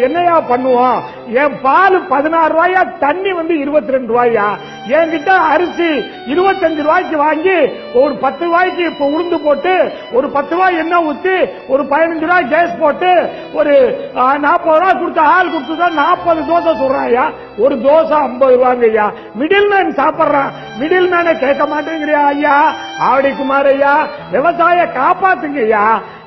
என்னையா பண்ணுவோம்? என் பால் பதினாறு ரூபாயா தண்ணி வந்து இருபத்தி ரெண்டு ரூபாயா? என்கிட்ட அரிசி இருபத்தஞ்சு ரூபாய்க்கு வாங்கி ஒரு பத்து ரூபாய்க்கு இப்ப உளுந்து போட்டு ஒரு பத்து ரூபாய் எண்ணெய் ஊத்தி ஒரு பதினஞ்சு ரூபாய் கேஸ் போட்டு ஒரு நாற்பது ரூபாய் கொடுத்த ஆள் கொடுத்துதா நாற்பது தோசை சொல்றாயா ஒரு தோசை ஐம்பது ரூபாங்க ஐயா மிடில் மேன் சாப்பிடுறான். மிடில் மேனை கேட்க மாட்டேங்கிறியா ஐயா? ஆவடி குமார் ஐயா விவசாய காப்பாத்துங்க ஐயா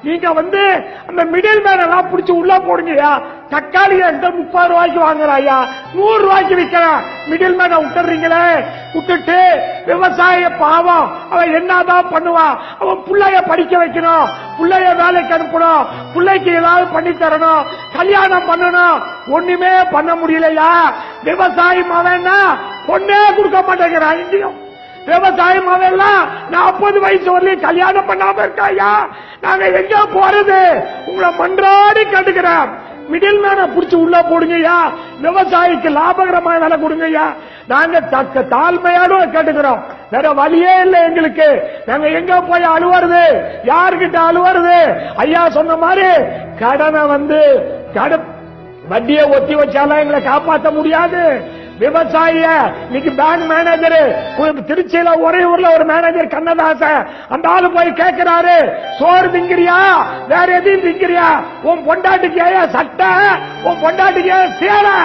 நீங்க வந்து அந்த மிடில் மேன் எல்லாம் பிடிச்சி உள்ள போடுங்கய்யா தக்காளி என்கிட்ட முப்பது ரூபாய்க்கு வாங்குறாயா நூறு ரூபாய்க்கு விற்கிறான். மிடில் மேனை விட்டுறீங்களே? விட்டுட்டு விவசாய பாவம். அவன் என்னதான் பண்ணுவான்? அவன் பிள்ளைய படிக்க வைக்கணும். பிள்ளைய வேலைக்கு அனுப்பணும். பிள்ளைக்கு ஏதாவது பண்ணி தரணும். கல்யாணம் பண்ணணும். ஒண்ணுமே பண்ண முடியலையா? விவசாயம் மவன்னா பொண்ணே கொடுக்க மாட்டேங்கிறான். இங்கேயும் விவசாயம் அவெல்லாம் நாற்பது வயசு வரலையும் கல்யாணம் பண்ணாம இருக்காயா? நாங்க எங்க போறது. உங்களை மன்றாடி கண்டுக்கிறோம் மிடில் மேன புடிச்சு உள்ள போடுங்கய்யா. விவசாயிக்கு லாபகரமான விலை கொடுங்கய்யா. நாங்க தக்க தாழ்மையோட கேட்டுக்கிறோம். வேற வழியே இல்லை எங்களுக்கு. நாங்க எங்க போய் அழுவுறது. யாருக்கிட்ட அழுவுறது? ஐயா சொன்ன மாதிரி கடனை வந்து கடன் வட்டியை ஒத்தி வச்சாலும் எங்களை காப்பாற்ற முடியாது. விவசாய இன்னைக்கு பேங்க் மேனேஜர் திருச்சியில ஒரே ஊர்ல ஒரு மேனேஜர் கண்ணதாசன். அந்த ஆளு போய் கேட்கிறாரு சோறு திங்கிறியா? வேற எதையும் திங்கிறியா? உன் பொண்டாட்டிக்கு ஏன் சட்டை? உன் பொண்டாட்டிக்கு ஏன் சேலை?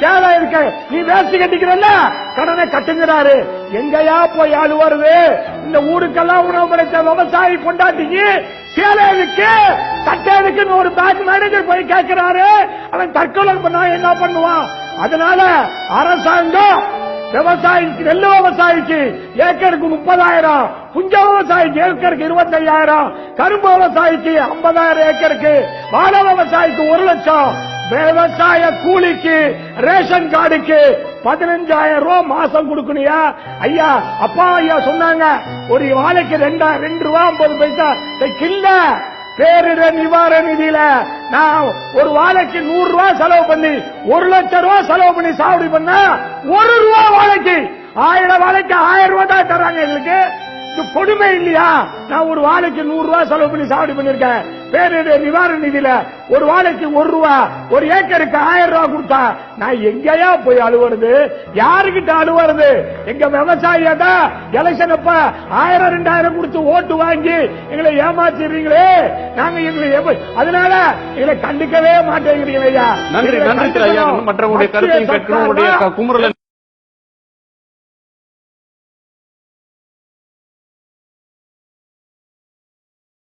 சேலை இருக்க. நீ வேஸ்ட் கட்டிக்கிறல்ல? கடனை கட்டுங்கிறாரு. எங்கயா போய் ஆளு வருது? இந்த ஊருக்கெல்லாம் உணவு படைத்த விவசாயி பொண்டாட்டிக்கு சேலை இருக்கு சட்டை இருக்குன்னு ஒரு பேங்க் மேனேஜர் போய் கேட்கிறாரு அவன் தற்கொலை பண்ணா என்ன பண்ணுவான்? அதனால அரசாங்கம் விவசாயிக்கு நெல் விவசாயிக்கு ஏக்கருக்கு முப்பதாயிரம் புஞ்ச விவசாயிக்கு ஏக்கருக்கு இருபத்தையாயிரம் கரும்பு விவசாயிக்கு ஐம்பதாயிரம் ஏக்கருக்கு வாழை விவசாயிக்கு ஒரு லட்சம் விவசாய கூலிக்கு ரேஷன் கார்டுக்கு பதினஞ்சாயிரம் ரூபாய் மாசம் கொடுக்கணியா ஐயா அப்பா ஐயா சொன்னாங்க ஒரு வாழைக்கு ரெண்டா ரெண்டு ரூபா ஐம்பது பைசா கில்ல பேரிடர் நிவாரண நிதியில. நான் ஒரு வாழைக்கு நூறு ரூபாய் செலவு பண்ணி ஒரு லட்சம் ரூபாய் செலவு பண்ணி சாவடி பண்ண ஒரு ரூபா வாழைக்கு ஆயிரம் வாழைக்கு ஆயிரம் ரூபாய் தான் தராங்க எங்களுக்கு. கொடுமை இல்லையா? நான் ஒரு வாழைக்கு நூறு ரூபாய் செலவு பண்ணி சாவடி பண்ணிருக்கேன். பேரிடர் நிவாரண நிதியில. ஒரு வாழைக்கு ஒரு ரூபா ஒரு ஏக்கருக்கு ஆயிரம் ரூபாய் கொடுத்தா நான் எங்கேயா போய் அழுவுறது? யாருக்கிட்ட அழுவுறது? எங்க விவசாயிய தான் எலெக்ஷன் அப்ப ஆயிரம் ரெண்டாயிரம் கொடுத்து ஓட்டு வாங்கி எங்களை ஏமாத்திடுறீங்களே? நாங்க எங்களை அதனால எங்களை கண்டுக்கவே மாட்டேங்கிறீங்க ஐயா. நன்றி நன்றி ஐயா. மற்றவங்களுடைய கருத்தையும் கேட்கணும். குமுறலை